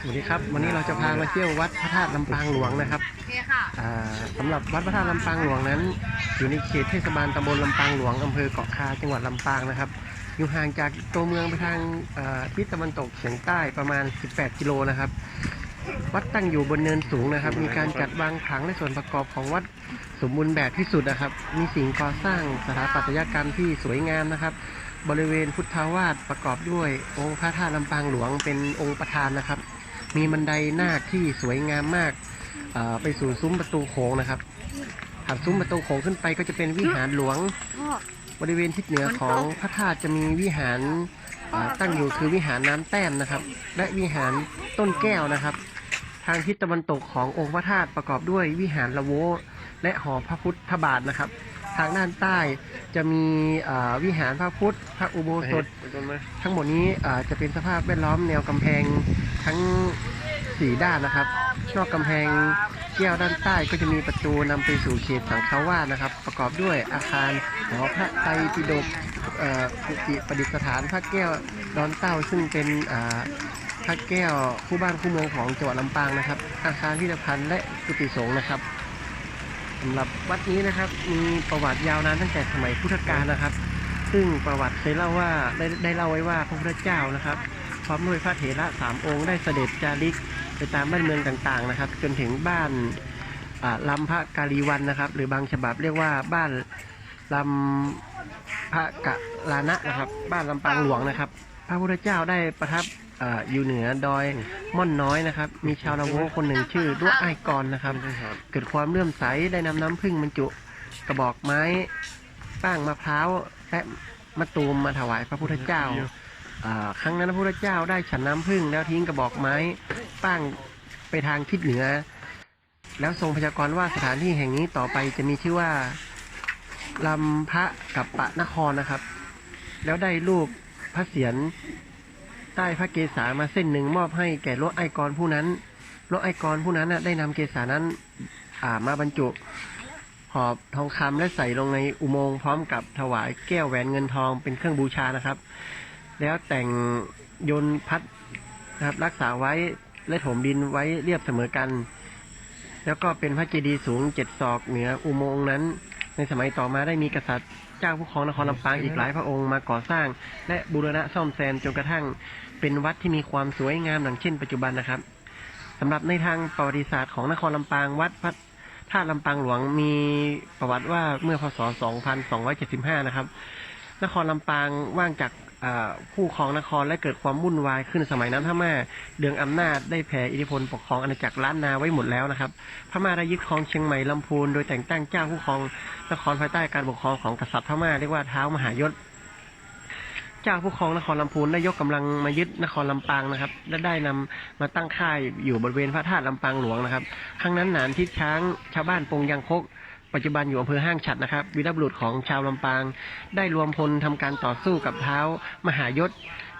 สวัสดีครับ วันนี้เราจะพามาเที่ยววัดพระธาตุลำปางหลวงนะครับโอเคค่ะอ่าสำหรับวัดพระธาตุลำปางหลวงนั้น อยู่ในเขตเทศบาลตำบลลำปางหลวงอำเภอเกาะคาจังหวัดลำปางนะครับ อยู่ห่างจากตัวเมืองไปทางเอ่อทิศตะวันตกเฉียงใต้ประมาณ 18 กิโลนะครับ วัดตั้งอยู่บนเนินสูงนะครับ มีการจัดวางผังและส่วนประกอบของวัดสมบูรณ์แบบที่สุดนะครับ มีสิ่งก่อสร้างสถาปัตยกรรมที่สวยงามนะครับบริเวณพุทธาวาสประกอบด้วยองค์พระธาตุลำปางหลวงเป็นองค์ประธานนะครับ มีบันไดหน้าที่สวยงามมากไปสู่ซุ้มประตูโขงนะครับถัดซุ้มประตูโขงขึ้นไปก็จะเป็นวิหารหลวง บริเวณทิศเหนือของพระธาตุจะมีวิหารตั้งอยู่คือวิหารน้ำแต้มนะครับ และวิหารต้นแก้วนะครับ ทางทิศตะวันตกขององค์พระธาตุประกอบด้วยวิหารละโวและหอพระพุทธบาทนะครับ ทางด้านใต้ จะมีวิหารพระพุทธ พระอุโบสถทั้งหมดนี้จะเป็นสภาพแวดล้อมแนวกำแพงทั้งสี่ด้านนะครับ นอกกำแพงแก้วด้านใต้ก็จะมีประตูนำไปสู่เขตสังฆวาสนะครับ ประกอบด้วยอาคารหอพระไตรปิฎกเอ่อกุฏิประดิษฐานพระแก้วดอนเต้าซึ่งเป็นพระแก้วคู่บ้านคู่เมืองของจังหวัดลำปางนะครับ อาคารพิพิธภัณฑ์และกุฏิสงฆ์นะครับำหรับวัดนี้นะครับมีประวัติยาวนานตั้งแต่สมัยพุทธกาลนะครับ ซึ่งประวัติเคยเล่าว่าได้ได้เล่าไว้ว่าพระพุทธเจ้านะครับพร้อมด้วยพระเถระสามองค์ได้เสด็จจาริกไปตามบ้านเมืองต่างๆนะครับ จนถึงบ้านอ่าลำพระกาลีวันนะครับ หรือบางฉบับเรียกว่าบ้านลำพระกะลานะนะครับ บ้านลำปางหลวงนะครับ พระพุทธเจ้าได้ประทับ อ่าอยู่เหนือดอยม่อนน้อยนะครับ มีชาวละโวคนหนึ่งชื่อด้วไอ้ายกรนะครับ เกิดความเลื่อมใสได้นำน้ำพึ่งบรรจุ กระบอกไม้ป้างมะพร้าวและมะตูมมาถวายพระพุทธเจ้าอ่าครั้งนั้นพระพุทธเจ้าได้ฉันน้ำพึ่งแล้วทิ้งกระบอกไม้ป้างไปทางทิศเหนือ แล้วทรงพยากรณ์ว่าสถานที่แห่งนี้ต่อไปจะมีชื่อว่าลำพระกับปะนครนะครับ แล้วได้รูปพระเศียร ใต้พระเกศามาเส้นหนึ่งมอบให้แก่โลไอกรผู้นั้นโลไอกรผู้นั้นน่ะได้นำเกศานั้นอ่ามาบรรจุหอบทองคำและใส่ลงในอุโมงค์พร้อมกับถวายแก้วแหวนเงินทองเป็นเครื่องบูชานะครับ แล้วแต่งยนพัดนะครับรักษาไว้และถมดินไว้เรียบเสมอกัน แล้วก็เป็นพระเจดีย์สูงเจ็ดศอกเหนืออุโมงค์นั้น ในสมัยต่อมาได้มีกษัตริย์เจ้าผู้ครองนครลำปางอีกหลายพระองค์มาก่อสร้าง และบูรณะซ่อมแซมจนกระทั่ง เป็นวัดที่มีความสวยงามดังเช่นปัจจุบันนะครับสำหรับในทางประวัติศาสตร์ของนครลำปางวัดพระท่าลำปางหลวงมีประวัติว่าเมื่อพศ 2275 นะครับ นครลำปางว่างจากผู้ครองนครและเกิดความวุ่นวายขึ้นสมัยนั้นพม่าเดืองอำนาจได้แผ่อิทธิพลปกครองอาณาจักรล้านนาไว้หมดแล้วนะครับพม่าได้ยึดครองเชียงใหม่ลำพูนโดยแต่งตั้งเจ้าผู้ครองนครภายใต้การปกครองของกษัตริย์พม่าเรียกว่าเท้ามหายศ เจ้าผู้ครองนครลำพูนได้ยกกำลังมายึดนครลำปางนะครับ และได้นำมาตั้งค่ายอยู่บริเวณพระธาตุลำปางหลวงนะครับ ครั้งนั้นหนานทิศช้างชาวบ้านปงยังคก ปัจจุบันอยู่อำเภอห้างฉัดนะครับวีรบุรุษของชาวลำปาง ได้รวมพลทำการต่อสู้กับเท้ามหายศ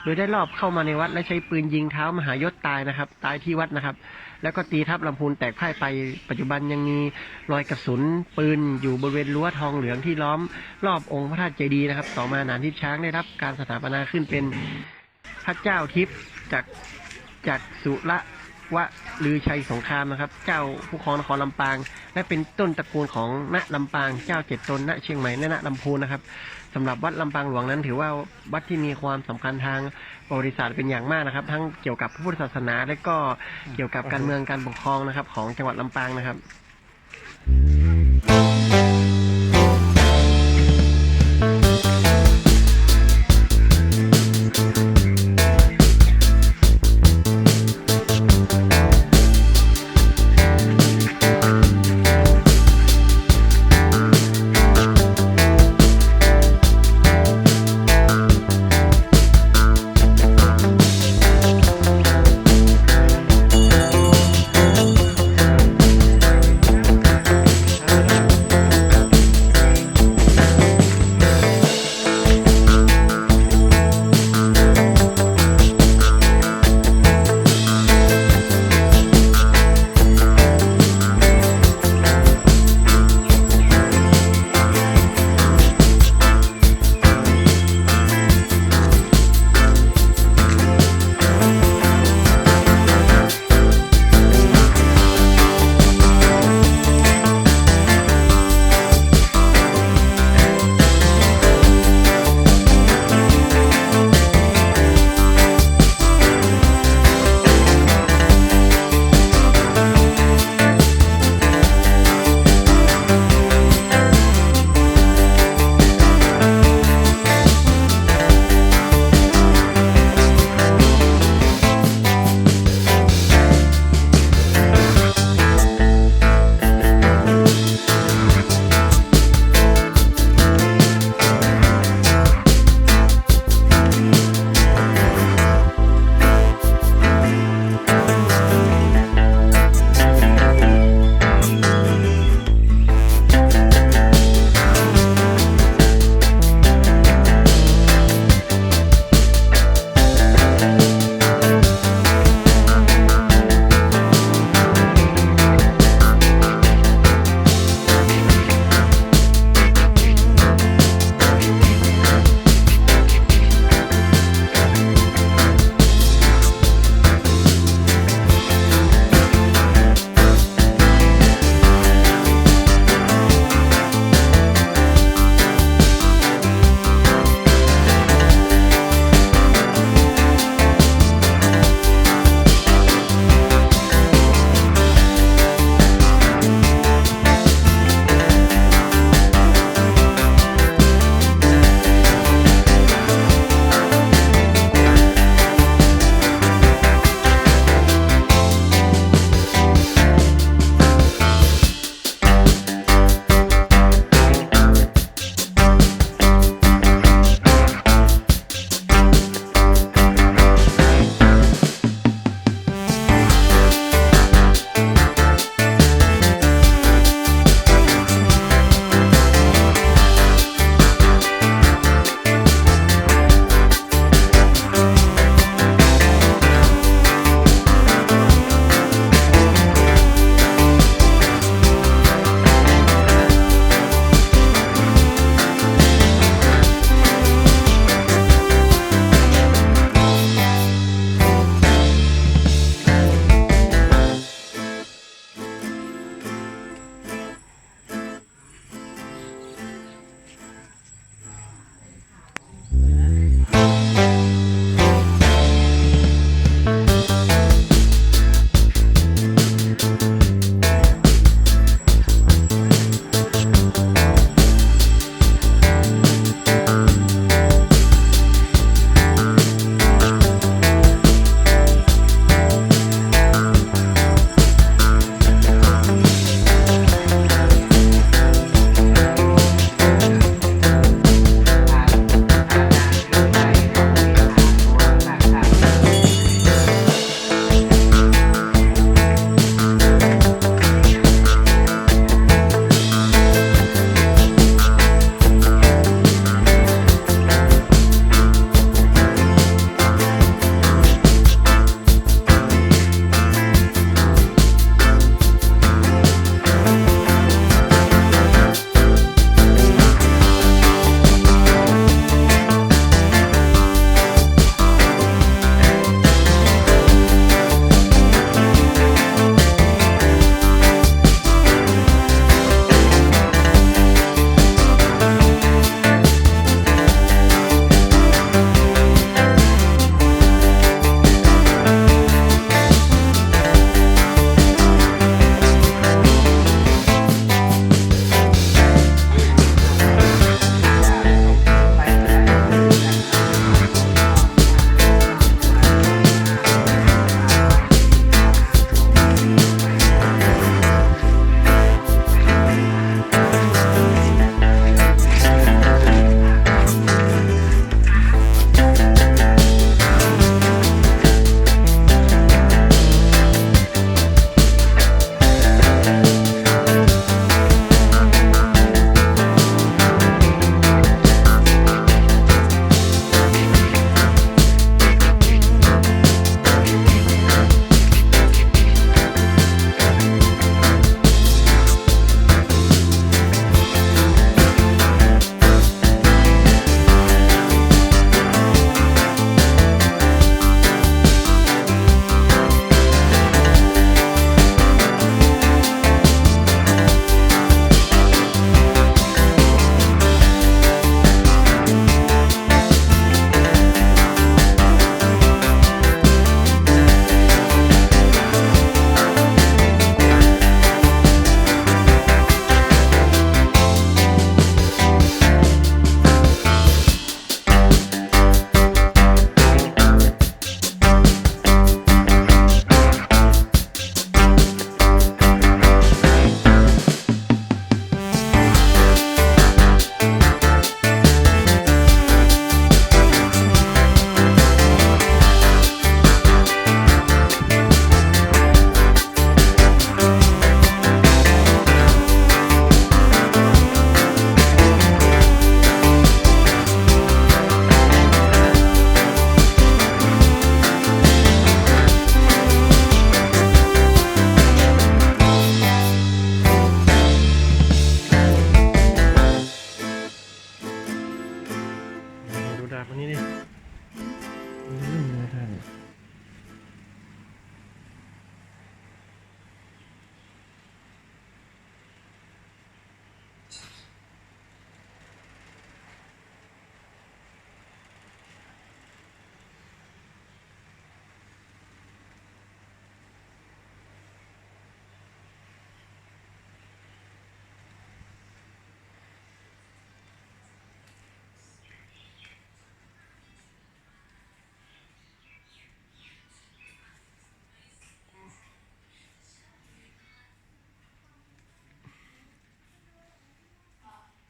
ดยได้รอบเข้ามาในวัด และใช้ปืนยิงเท้ามหายศตายนะครับ ตายที่วัดนะครับ แล้วก็ตีทับลำพูนแตกพ่ายไป ปัจจุบันยังมีรอยกระสุนปืนอยู่บริเวณรั้วทองเหลืองที่ล้อมรอบองค์พระธาตุเจดีย์นะครับ ต่อมาหนานทิพช้างได้รับการสถาปนาขึ้นเป็นพระเจ้าทิพย์จากจากสุระ วะลือชัยสงครามนะครับ เจ้าผู้ครองนครลำปาง และเป็นต้นตระกูลของณลำปาง เจ้าเจ็ดตนณเชียงใหม่และณลำพูนนะครับสำหรับวัดลำปางหลวงนั้น ถือว่าวัดที่มีความสำคัญทางประวัติศาสตร์เป็นอย่างมากนะครับ ทั้งเกี่ยวกับพระพุทธศาสนา และก็เกี่ยวกับการเมืองการปกครองนะครับ ของจังหวัดลำปางนะครับ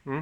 หื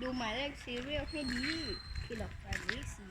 ดูหมายเลขซีเรียลให้ดีที่หลอกการเลขสี